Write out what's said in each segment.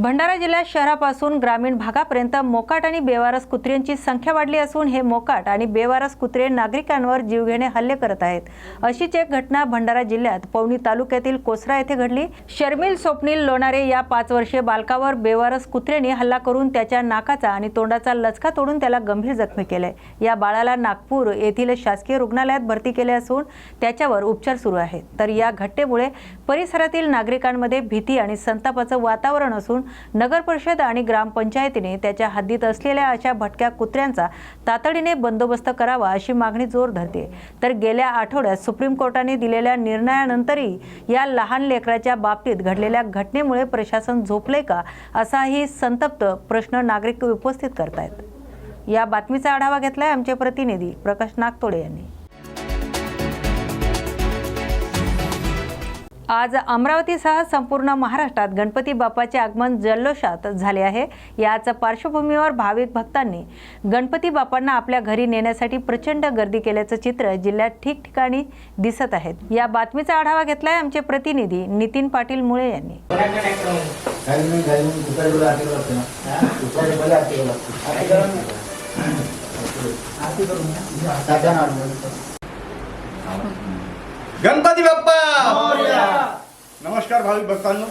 भंडारा जिल्ह्यात शहरापासून ग्रामीण भागापर्यंत मोकाट आणि बेवारस कुत्र्यांची संख्या वाढली असून हे मोकाट आणि बेवारस कुत्रे नागरिकांवर जीवघेणे हल्ले करत आहेत. अशीच एक घटना भंडारा जिल्ह्यात पवनी तालुक्यातील कोसरा येथे घडली. शर्मिल स्वप्नील लोणारे या पाच वर्षीय बालकावर बेवारस कुत्र्यांनी हल्ला करून त्याच्या नाकाचा आणि तोंडाचा लचका तोडून त्याला गंभीर जखमी केले. या बाळाला नागपूर येथील शासकीय रुग्णालयात भरती केले असून त्याच्यावर उपचार सुरू आहेत. तर या घटनेमुळे परिसरातील नागरिकांमध्ये भीती आणि संतापाचं वातावरण असून नगर परिषद आणि ग्रामपंचायतीने त्याच्या हद्दीत असलेल्या अशा भटक्या कुत्र्यांचा तातडीने बंदोबस्त करावा अशी मागणी जोर धरते. तर गेल्या आठवड्यात सुप्रीम कोर्टाने दिलेल्या निर्णयानंतरही या लहान लेकराच्या बाबतीत घडलेल्या घटनेमुळे प्रशासन झोपले का असाही संतप्त प्रश्न नागरिक उपस्थित करतायत. या बातमीचा आढावा घेतलाय आमचे प्रतिनिधी प्रकाश नागतोडे यांनी. आज अमरावतीसह संपूर्ण महाराष्ट्रात गणपती बाप्पाचे आगमन जल्लोषात झाले आहे. याच पार्श्वभूमीवर भाविक भक्तांनी गणपती बाप्पांना आपल्या घरी नेण्यासाठी प्रचंड गर्दी केल्याचं चित्र जिल्ह्यात ठिकठिकाणी दिसत आहेत या बातमीचा आढावा घेतलाय आमचे प्रतिनिधी नितीन पाटील मुळे यांनी. गणपती बाप्पा! नमस्कार भाविक भक्तांनो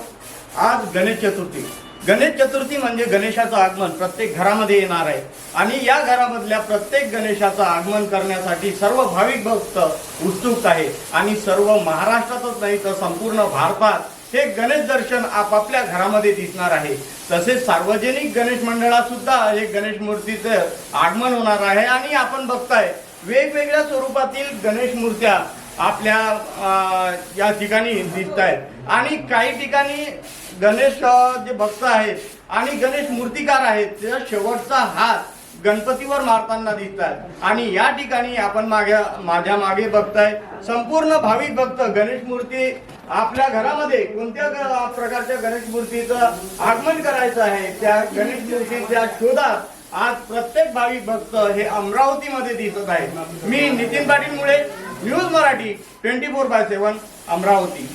आज गणेश चतुर्थी. गणेश चतुर्थी म्हणजे गणेशाचं आगमन प्रत्येक घरामध्ये येणार आहे. आणि या घरामधल्या प्रत्येक गणेशाचं आगमन करण्यासाठी सर्व भाविक भक्त उत्सुक आहे आणि सर्व महाराष्ट्रातच नाही तर संपूर्ण भारतात हे गणेश दर्शन आपापल्या घरामध्ये दिसणार आहे. तसेच सार्वजनिक गणेश मंडळात सुद्धा हे गणेश मूर्तीचं आगमन होणार आहे. आणि आपण बघताय वेगवेगळ्या स्वरूपातील गणेश मूर्त्या आपल्या या ठिकाणी दिसत आहेत. आणि काही ठिकाणी गणेश जे भक्त आहेत आणि गणेश मूर्तिकार आहेत त्याचा शेवटचा हात गणपतीवर मारताना दिसत आहेत. आणि या ठिकाणी आपण मागे माझ्या मागे बघताय संपूर्ण भाविक भक्त गणेश मूर्ती आपल्या घरामध्ये कोणत्या प्रकारच्या गणेश मूर्तीचं आगमन करायचं आहे त्या गणेश मूर्तीच्या शोधात आज प्रत्येक भाविक भक्त हे अमरावतीमध्ये दिसत आहेत. मी नितीन पाटील मुळे news Marathi twenty four by seven Amravati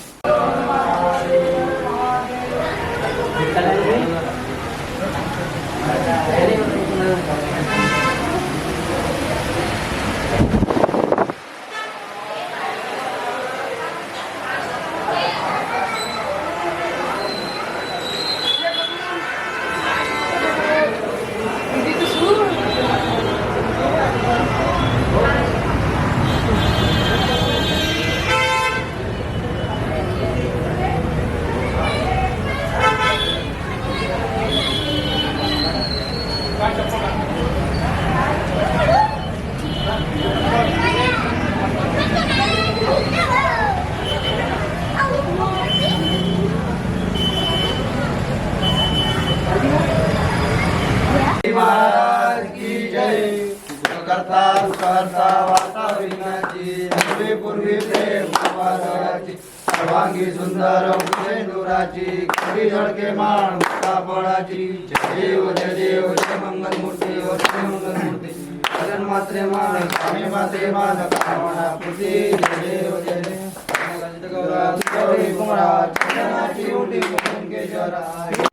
Maharaj की जय करता सहसा वार्ता विघ्नाची पूर्वी पूर्वी प्रेम वादळाची सर्वांगी सुंदर उदयनुराची कवी झळके माण कापडाची जय देव जय देव जय मंगल मूर्ती जय मंगल मूर्ती भजन मात्रे मान स्वामी मात्रे मान कामना पूर्ती. जय देव जय देव. गौरा गौरी कुमारा चंदनाची उठी केशरा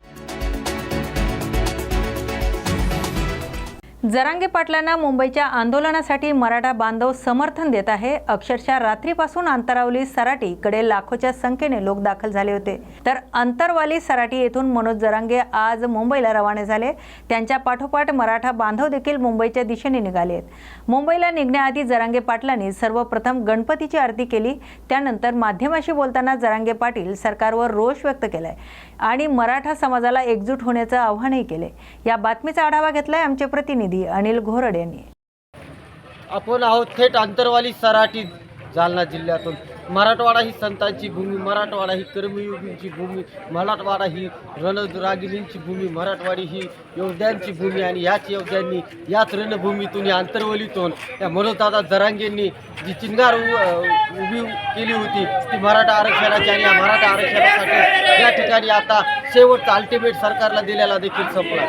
जरांगे पाटलांना मुंबईच्या आंदोलनासाठी मराठा बांधव समर्थन देत आहे. अक्षरशः रात्रीपासून अंतरावली सराटीकडे लाखोच्या संख्येने लोक दाखल झाले होते. तर अंतरवाली सराटी येथून मनोज जरांगे आज मुंबईला रवाने झाले. त्यांच्या पाठोपाठ मराठा बांधव देखील मुंबईच्या दिशेने निघाले आहेत. मुंबईला निघण्याआधी जरांगे पाटलांनी सर्वप्रथम गणपतीची आरती केली. त्यानंतर माध्यमाशी बोलताना जरांगे पाटील सरकारवर रोष व्यक्त केलाय आणि मराठा समाजाला एकजूट होण्याचं आव्हानही केले या बातमीचा आढावा घेतलाय आमचे प्रतिनिधी अनिल घोरड यांनी. आपण आहोत थेट आंतरवाली सराटीत. जालना जिल्ह्यातून. मराठवाडा ही संतांची भूमी मराठवाडा ही कर्मयोगींची भूमी मराठवाडा ही रणरागिणींची भूमी मराठवाडी ही योद्ध्यांची भूमी आणि याच योद्ध्यांनी याच रणभूमीतून या आंतरवलीतून या मनोजदादा जरांगेंनी जी चिंगार उ- उभी केली होती ती मराठा आरक्षणाची आणि या मराठा आरक्षणासाठी या ठिकाणी आता शेवटचा अल्टिमेट सरकारला दिलेला देखील संपला.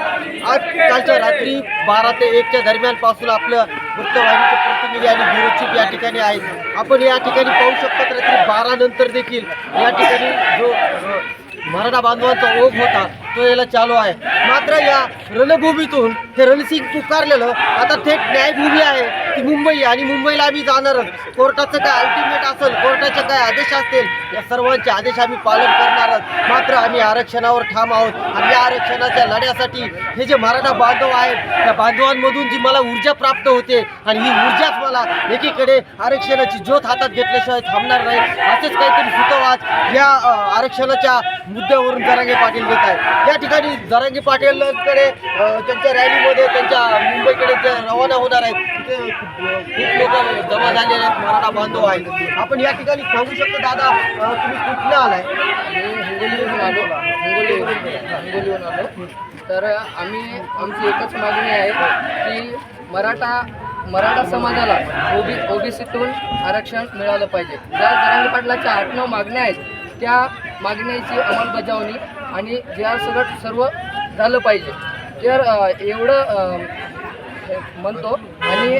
आज कालच्या रात्री बारा ते एकच्या दरम्यानपासून आपलं वृत्तवाहिनीचं प्रतिनिधी आणि ब्युरो या ठिकाणी आहेत. आपण या ठिकाणी पाहू शकतो रात्री बारा नंतर देखील या ठिकाणी जो मराठा बांधवांचा ओघ होता तो याला चालू आहे. मात्र या रणभूमीतून हे रणसिंग पुकारलेलं आता थेट न्यायभूमी आहे ती मुंबई आणि मुंबईला आम्ही जाणारच कोर्टाचं काय अल्टिमेट असेल कोर्टाचे काय आदेश असतील या सर्वांचे आदेश आम्ही पालन करणारच मात्र आम्ही आरक्षणावर ठाम आहोत. आणि या आरक्षणाच्या लढ्यासाठी हे जे मराठा बांधव आहेत त्या बांधवांमधून जी मला ऊर्जा प्राप्त होते आणि ही ऊर्जाच मला एकीकडे आरक्षणाची ज्योत हातात घेतल्याशिवाय थांबणार नाही. असेच काहीतरी सुतोवाच या आरक्षणाच्या मुद्द्यावरून जरांगे पाटील देत आहेत या ठिकाणी जरांगी पाटीलकडे त्यांच्या रॅलीमध्ये त्यांच्या मुंबईकडे जे रवाना होणार आहेत तिथे खूप लोक जमा झालेले आहेत मराठा बांधव आहेत. आपण या ठिकाणी सांगू शकतो दादा तुम्ही कुठनं आलाय? हिंगोलीवरून आलो. हिंगोलीवरून हिंगोलीवरून आलो. तर आम्ही आमची एकच मागणी आहे की मराठा मराठा समाजाला ओबी ओबीसीतून आरक्षण मिळालं पाहिजे. ज्या जरांगे पाटलाच्या आठ नऊ मागण्या आहेत त्या मागण्याची अंमलबजावणी आणि ज्या सगळं सर्व झालं पाहिजे. तर एवढं म्हणतो आणि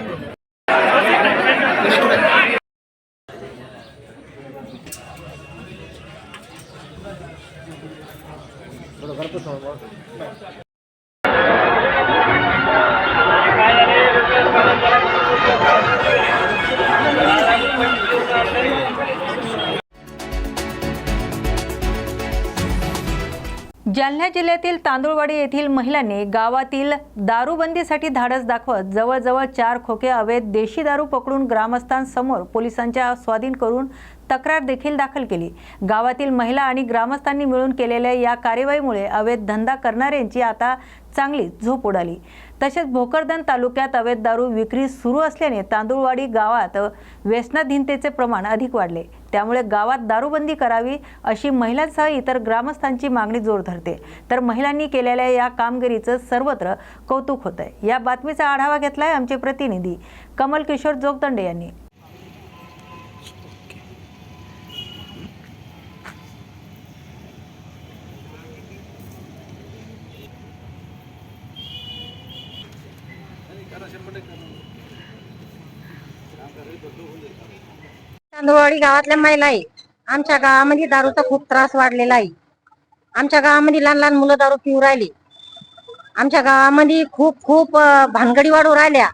जालना जिल्ह्यातील तांदुळवाडी येथील महिलांनी गावातील दारूबंदीसाठी धाडस दाखवत जवळजवळ चार खोके अवैध देशी दारू पकडून ग्रामस्थांसमोर पोलिसांच्या स्वाधीन करून तक्रार देखील दाखल केली. गावातील महिला आणि ग्रामस्थांनी मिळून केलेल्या या कार्यवाहीमुळे अवैध धंदा करणाऱ्यांची आता चांगली झोप उडाली. तसेच भोकरदन तालुक्यात अवैध दारू विक्री सुरू असल्याने तांदूळवाडी गावात व्यसनाधीनतेचे प्रमाण अधिक वाढले. त्यामुळे गावात दारूबंदी करावी अशी महिलांसह इतर ग्रामस्थांची मागणी जोर धरते. तर महिलांनी केलेल्या या कामगिरीचं सर्वत्र कौतुक होत आहे या बातमीचा आढावा घेतलाय आमचे प्रतिनिधी कमल किशोर जोगदंडे यांनी. चांदवाडी गावातल्या महिला आहे आमच्या गावामध्ये दारूचा खूप त्रास वाढलेला आहे. आमच्या गावामध्ये लहान लहान मुलं दारू पिऊ राहिली. आमच्या गावामध्ये खूप खूप भानगडी वाढू राहिल्या.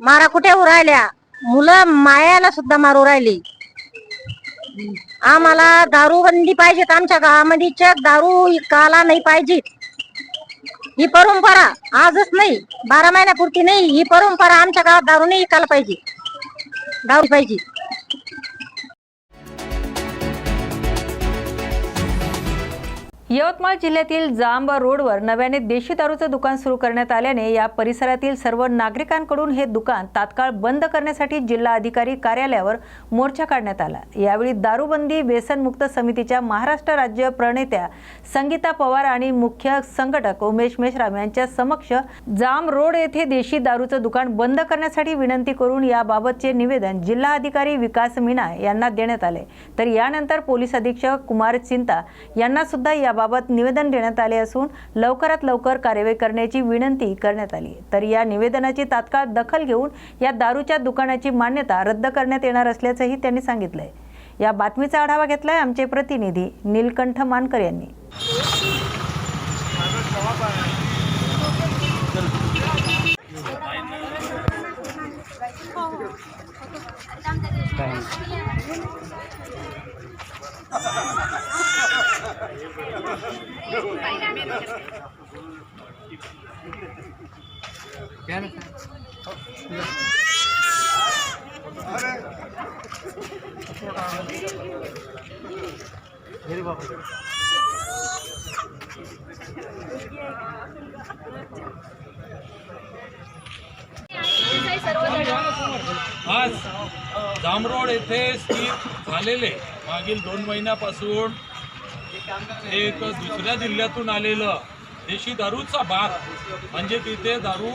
मारा कुठे होऊ राहिल्या? मुलं मायाला सुद्धा मारू राहिली. आम्हाला दारूबंदी पाहिजेत. आमच्या गावामध्ये चक दारू काला नाही पाहिजे ही परंपरा आजच नाही बारा महिन्यापुरती नाही ही परंपरा आमच्या गावात दारू नाही विकायला पाहिजे. दारू पाहिजे. यवतमाळ जिल्ह्यातील जांब रोडवर नव्याने देशी दारूचं दुकान सुरू करण्यात आल्याने या परिसरातील सर्व नागरिकांकडून हे दुकान तात्काळ बंद करण्यासाठी जिल्हा अधिकारी कार्यालयावर मोर्चा काढण्यात आला. यावेळी दारूबंदी व्यसनमुक्त समितीच्या महाराष्ट्र राज्य प्रणेत्या संगीता पवार आणि मुख्य संघटक उमेश मेश्राम यांच्या समक्ष जांब रोड येथे देशी दारूचं दुकान बंद करण्यासाठी विनंती करून याबाबतचे निवेदन जिल्हा अधिकारी विकास मीना यांना देण्यात आले. तर यानंतर पोलीस अधीक्षक कुमार चिंता यांना सुद्धा याबाबत निवेदन देण्यात आले असून लवकरात लवकर कार्यवाही करण्याची विनंती करण्यात आली. तर या निवेदनाची तात्काळ दखल घेऊन या दारूच्या दुकानाची मान्यता रद्द करण्यात येणार असल्याचंही त्यांनी सांगितलंय. या बातमीचा आढावा घेतलाय आमचे प्रतिनिधी नीलकंठ मानकर यांनी. हो, हो. आज जामरोड येथे स्थित झालेले मागील दोन महिन्यापासून एक दुसऱ्या जिल्ह्यातून आलेलं देशी दारूचा बाग म्हणजे तिथे दारू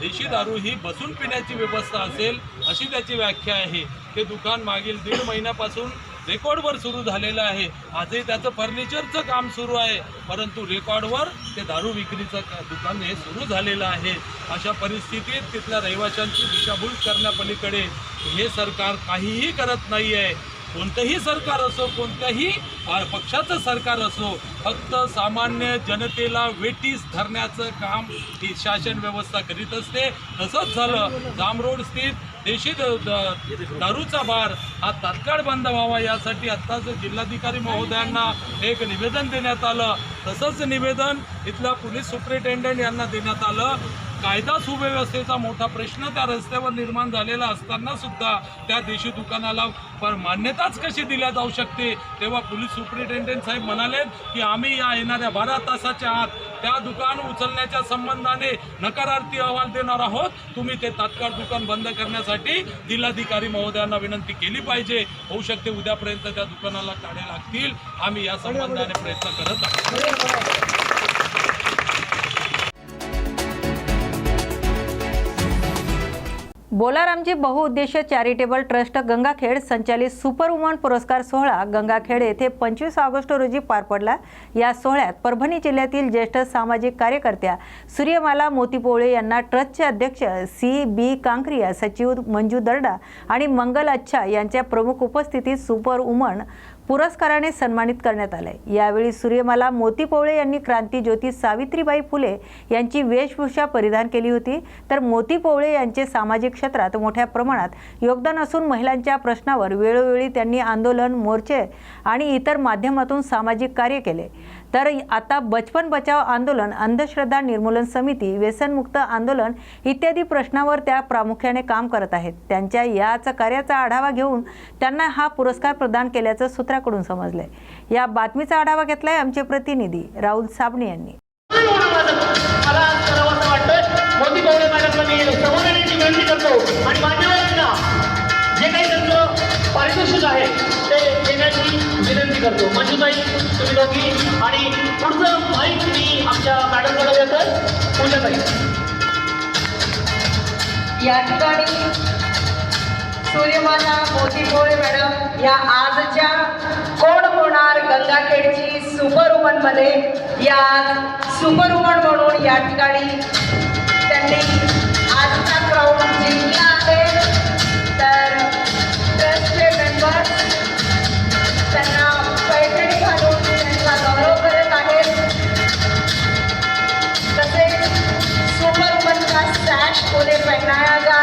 देशी दारू ही बसून पिण्याची व्यवस्था असेल अशी त्याची व्याख्या आहे. ते दुकान मागील दीड महिन्यापासून रेकॉर्डवर सुरू झालेलं आहे. आजही त्याचं फर्निचरचं काम सुरू आहे. परंतु रेकॉर्डवर ते दारू विक्रीचं दुकान हे सुरू झालेलं आहे. अशा परिस्थितीत तिथल्या रहिवाशांची दिशाभूल करण्यापलीकडे हे सरकार काहीही करत नाही आहे कोणतंही सरकार असो कोणत्याही पक्षाचं सरकार असो फक्त सामान्य जनतेला वेटीस धरण्याचं काम ही शासन व्यवस्था करीत असते. तसंच झालं जामरोड स्थित देशी द- दारूचा बार हा तात्काळ बंद व्हावा यासाठी आत्ताच जिल्हाधिकारी महोदयांना एक निवेदन देण्यात आलं. तसंच निवेदन इथल्या पोलीस सुप्रिटेंडंट यांना देण्यात आलं. कायदा सुव्यवस्थेचा मोठा प्रश्न त्या रस्त्यावर निर्माण झालेला असताना सुद्धा त्या देशी दुकानाला पर मान्यताच कशी दिल्या जाऊ शकते? तेव्हा पोलीस सुप्रिटेंडंट साहेब म्हणाले की आम्ही या येणाऱ्या बारा तासाच्या आत त्या दुकान उचलण्याच्या संबंधाने नकारार्थी अहवाल देणार आहोत. तुम्ही ते तात्काळ दुकान बंद करण्यासाठी जिल्हाधिकारी महोदयांना विनंती केली पाहिजे. होऊ शकते उद्यापर्यंत त्या दुकानाला काढे लागतील. आम्ही या संबंधाने प्रयत्न करत आहोत. बोलारामजी बहुउद्देशीय चॅरिटेबल ट्रस्ट गंगाखेड संचालित सुपर वुमन पुरस्कार सोहळा गंगाखेड येथे पंचवीस ऑगस्ट रोजी पार पडला. या सोहळ्यात परभणी जिल्ह्यातील ज्येष्ठ सामाजिक कार्यकर्त्या सूर्यमाला मोतीपोळे यांना ट्रस्टचे अध्यक्ष सी बी कांकरिया सचिव मंजू दर्डा आणि मंगल अच्छा यांच्या प्रमुख उपस्थितीत सुपर वुमन पुरस्काराने सन्मानित करण्यात आले यावेळी सूर्यमाला मोतीपोवळे यांनी क्रांती ज्योती सावित्रीबाई फुले यांची वेशभूषा परिधान केली होती. तर मोतीपोवळे यांचे सामाजिक क्षेत्रात मोठ्या प्रमाणात योगदान असून महिलांच्या प्रश्नावर वेळोवेळी त्यांनी आंदोलन मोर्चे आणि इतर माध्यमातून सामाजिक कार्य केले. तर आता बचपन बचाव आंदोलन अंधश्रद्धा निर्मूलन समिती व्यसनमुक्त आंदोलन इत्यादी प्रश्नावर त्या प्रामुख्याने काम करत आहेत. त्यांच्या याच कार्याचा आढावा घेऊन त्यांना हा पुरस्कार प्रदान केल्याचं सूत्राकडून समजलंय. या बातमीचा आढावा घेतलाय आमचे प्रतिनिधी राहुल साबणे यांनी. आणि देतो पाहिजे. या ठिकाणी सूर्यमाला मोतीपोळे मॅडम या आजच्या कोण होणार गंगाखेडची सुपरमध्ये? या सुपर वुमन म्हणून या ठिकाणी त्यांनी आजचा क्राऊड जिंकला आहे. school in Karnataka.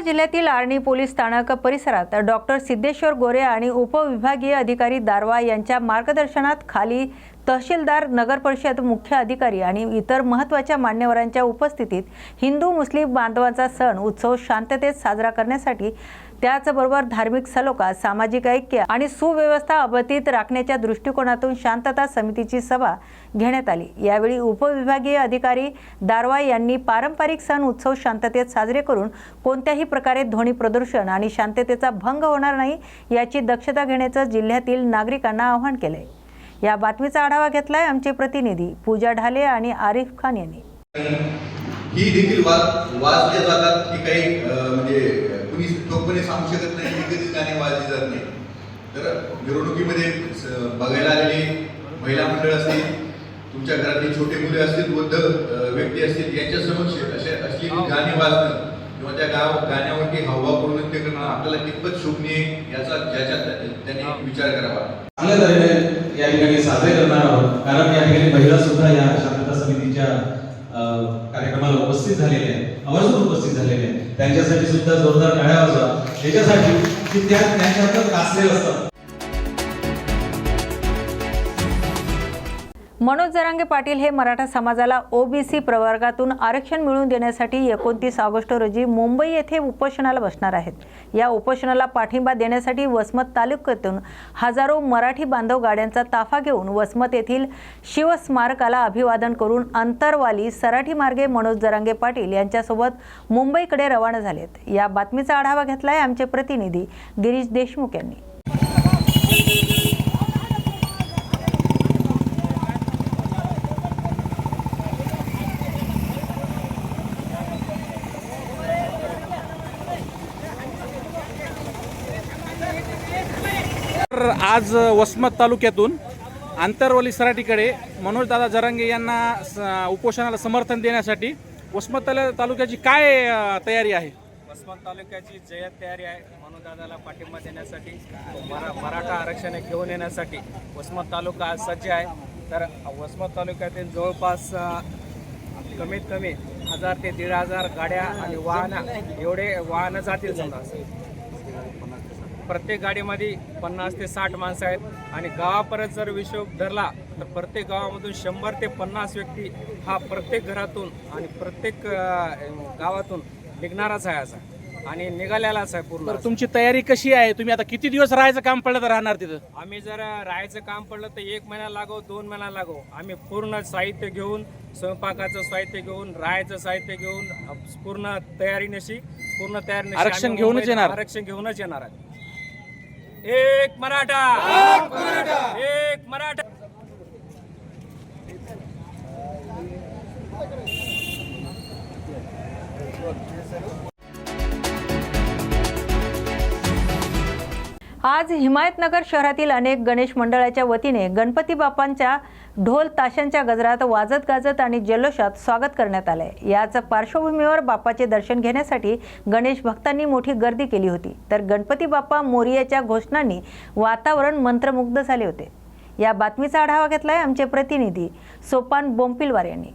यवतमाळ जिल्ह्यातील आर्णी पोलीस स्थानक परिसरात डॉक्टर सिद्धेश्वर गोरे आणि उपविभागीय अधिकारी दारवा यांच्या मार्गदर्शनात खाली तहसीलदार नगरपरिषद मुख्य अधिकारी आणि इतर महत्त्वाच्या मान्यवरांच्या उपस्थितीत हिंदू मुस्लिम बांधवांचा सण उत्सव शांततेत साजरा करण्यासाठी त्याचबरोबर धार्मिक सलोखा सामाजिक ऐक्य आणि सुव्यवस्था अबतीत राखण्याच्या दृष्टिकोनातून शांतता समितीची सभा घेण्यात आली. यावेळी उपविभागीय अधिकारी दारवा यांनी पारंपरिक सण उत्सव शांततेत साजरे करून कोणत्याही प्रकारे ध्वनी प्रदूषण आणि शांततेचा भंग होणार नाही याची दक्षता घेण्याचं जिल्ह्यातील नागरिकांना आवाहन केलंय. या बातमीचा आढावा घेतलाय आमचे प्रतिनिधी पूजा ढाले आणि आरिफ खान यांनी. ही देखील वाद वाजल्या जातात की काही म्हणजे कुणी ठोकपणे सांगू शकत नाही की कधीच गाणी वाजली जात नाही. तर मिरवणुकीमध्ये बघायला आलेली महिला मंडळ असतील तुमच्या घरातली छोटे मुले असतील वृद्ध व्यक्ती असतील यांच्या समक्ष अशा असलेली गाणी वाजणं किंवा त्या गाव गाण्यावरती हवा करून नृत्य करणं आपल्याला कितपत शोभनीय याचा ज्याच्यात त्यांनी विचार करावा. चांगल्या तऱ्हेने या ठिकाणी साजरे करणार आहोत. कारण या ठिकाणी महिला सुद्धा या शांतता समितीच्या कार्यक्रमाला उपस्थित झालेले आहेत. आवर्जून उपस्थित झालेले आहेत. त्यांच्यासाठी सुद्धा जोरदार टाळ्या वाजवा याच्यासाठी की त्या त्यांच्यातच गाजलेलं मनोज जरांगे पाटील हे मराठा समाजाला ओबीसी प्रवर्गातून आरक्षण मिळवून देण्यासाठी एकोणतीस ऑगस्ट रोजी मुंबई येथे उपोषणाला बसणार आहेत. या उपोषणाला पाठिंबा देण्यासाठी वसमत तालुक्यातून हजारो मराठी बांधव गाड्यांचा ताफा घेऊन वसमत येथील शिवस्मारकाला अभिवादन करून अंतरवाली सराठी मार्गे मनोज जरांगे पाटील यांच्यासोबत मुंबईकडे रवाना झालेत. या बातमीचा आढावा घेतलाय आमचे प्रतिनिधी गिरीश देशमुख यांनी. आज वसमत तालुक्यातून आंतरवली सराटीकडे मनोजदादा जरांगे यांना स- उपोषणाला समर्थन देण्यासाठी वसमत ताल- तालुक्याची काय अ, तयारी आहे? वसमत तालुक्याची जय्यत तयारी आहे मनोदादाला पाठिंबा देण्यासाठी मरा मराठा आरक्षण घेऊन येण्यासाठी वसमत तालुका आज सज्ज आहे. तर वसमत तालुक्यातील जवळपास अ, कमीत कमी हजार ते दीड हजार गाड्या आणि वाहनं एवढे वाहनं जातील समजा. प्रत्येक गाडीमध्ये पन्नास ते साठ माणसं आहेत. आणि गावापर्यंत जर विषय धरला तर प्रत्येक गावामधून शंभर ते पन्नास व्यक्ती हा प्रत्येक घरातून आणि प्रत्येक गावातून निघणाराच आहे असा. आणि निघालेलाच आहे पूर्ण तर तुमची तयारी कशी आहे? तुम्ही आता किती दिवस राहायचं काम पडलं तर राहणार तिथं? आम्ही जर राहायचं काम पडलं तर एक महिना लागो दोन महिना लागो. आम्ही पूर्ण साहित्य घेऊन स्वयंपाकाचं साहित्य घेऊन राहायचं साहित्य घेऊन पूर्ण तयारीनिशी पूर्ण तयारी आरक्षण घेऊनच येणार? आरक्षण घेऊनच येणार आहे. एक मराठा. एक मराठा. आज हिमायतनगर शहरातील अनेक गणेश मंडळाच्या वतीने गणपती बाप्पांच्या ढोल ताशांच्या गजरात वाजत गाजत आणि जल्लोषात स्वागत करण्यात आलंय याच पार्श्वभूमीवर बाप्पाचे दर्शन घेण्यासाठी गणेश भक्तांनी मोठी गर्दी केली होती तर गणपती बाप्पा मोरियाच्या घोषणांनी वातावरण मंत्रमुग्ध झाले होते या बातमीचा आढावा घेतलाय आमचे प्रतिनिधी सोपान बोंपिलवार यांनी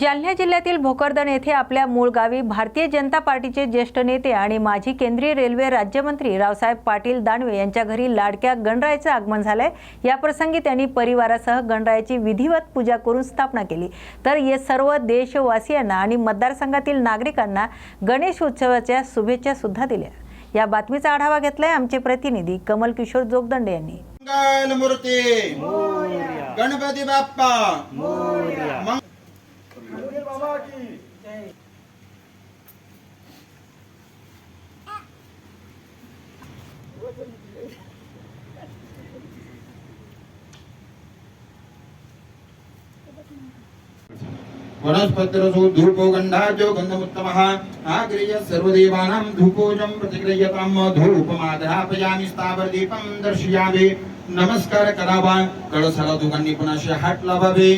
जालना जिल्ह्यातील भोकरदन येथे आपल्या मूळ गावी भारतीय जनता पार्टीचे ज्येष्ठ नेते आणि माजी केंद्रीय रेल्वे राज्यमंत्री रावसाहेब पाटील दानवे यांच्या घरी लाडक्या गणरायाचं आगमन झालंय. या प्रसंगी त्यांनी परिवारासह गणरायाची विधिवत पूजा करून स्थापना केली. तर हे सर्व देशवासियांना आणि मतदारसंघातील नागरिकांना गणेश उत्सवाच्या शुभेच्छा सुद्धा दिल्या. या बातमीचा आढावा घेतलाय आमचे प्रतिनिधी कमल किशोर जोगदंडे यांनी. मंगल मूर्ती. वनस्पतिरसो धूपो गन्धाजो गन्धमुत्तमः। आग्रिय सर्वदेवानां धूपोजं प्रतिगृह्यतां धूपमाधापयामि स्थावरदीपं दर्शयामि। नमस्कार करावा कळसाला दोघांनी लावावे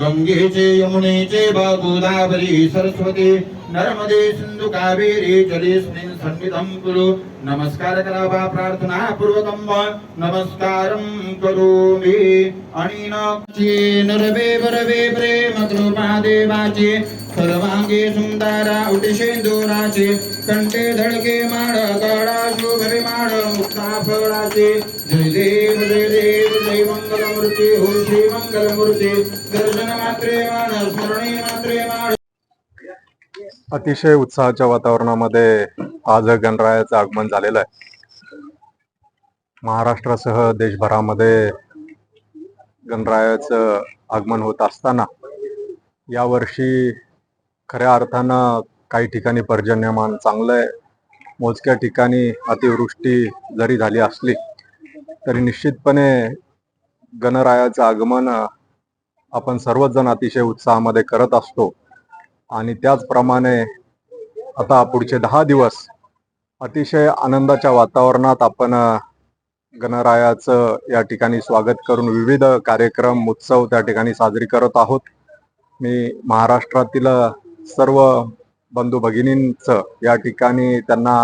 गंगेचे यमुनेचे वा गोदावरी सरस्वती नर्मदे सिंधू कावेरी जलेस्मिन् सन्निधं कुरु। नमस्कार करावा प्रार्थना पूर्वकं वा। नमस्कारं करोमि। आणि नाची नरवे वरवे प्रेम कृपा देवाची। सर्वांगी सुंदरा उटिशेंदुराची कंठे धडके माड काळा शुभ विमाड मुक्ता फळाची जय देव जय देव जय मंगलमूर्ती हो श्री मंगलमूर्ती। दर्शन मात्रे मान स्मरणे मात्रे माड अतिशय उत्साहाच्या वातावरणामध्ये आज गणरायाचं आगमन झालेलं आहे. महाराष्ट्रासह देशभरामध्ये गणरायाचं आगमन होत असताना यावर्षी खऱ्या अर्थानं काही ठिकाणी पर्जन्यमान चांगलं आहे मोजक्या ठिकाणी अतिवृष्टी जरी झाली असली तरी निश्चितपणे गणरायाचं आगमन आपण सर्वच जण अतिशय उत्साहामध्ये करत असतो. आणि त्याचप्रमाणे आता पुढचे दहा दिवस अतिशय आनंदाच्या वातावरणात आपण गणरायाचं या ठिकाणी स्वागत करून विविध कार्यक्रम उत्सव त्या ठिकाणी साजरी करत आहोत. मी महाराष्ट्रातील सर्व बंधू भगिनींचं या ठिकाणी त्यांना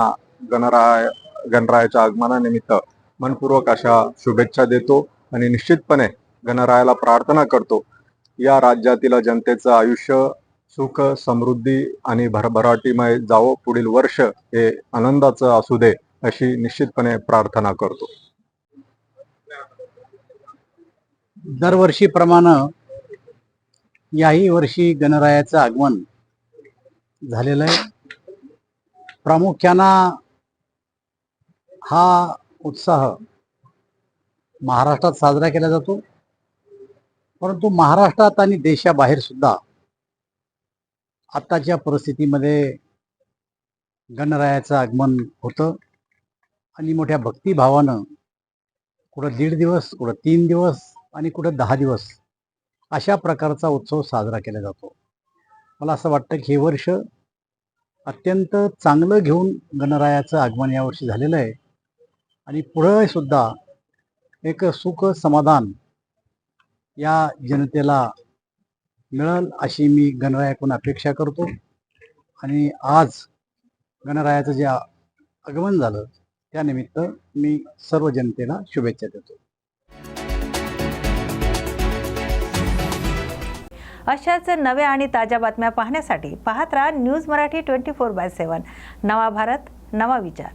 गणराय गणरायाच्या आगमनानिमित्त मनपूर्वक अशा शुभेच्छा देतो आणि निश्चितपणे गणरायाला प्रार्थना करतो. या राज्यातील जनतेचं आयुष्य सुख समृद्धी आणि भरभराटीमय जावो पुढील वर्ष हे आनंदाचं असू दे अशी निश्चितपणे प्रार्थना करतो. दरवर्षीप्रमाणे याही वर्षी गणरायाचं आगमन झालेलं आहे. प्रामुख्यानं हा उत्साह महाराष्ट्रात साजरा केला जातो. परंतु महाराष्ट्रात आणि देशाबाहेर सुद्धा आत्ताच्या परिस्थितीमध्ये गणरायाचं आगमन होतं. आणि मोठ्या भक्तिभावानं कुठं दीड दिवस कुठं तीन दिवस आणि कुठं दहा दिवस अशा प्रकारचा उत्सव साजरा केला जातो. मला असं वाटतं की हे वर्ष अत्यंत चांगलं घेऊन गणरायाचं आगमन यावर्षी झालेलं आहे. आणि पुढे सुद्धा एक सुख समाधान या जनतेला मिळेल अशी मी गणरायाकडून अपेक्षा करतो. आणि आज गणरायाचं जे आगमन झालं त्यानिमित्त मी सर्व जनतेला शुभेच्छा देतो. अशाच नव्या आणि ताज्या बातम्या पाहण्यासाठी पाहत राहा news Marathi twenty four by seven. नवा भारत नवा विचार.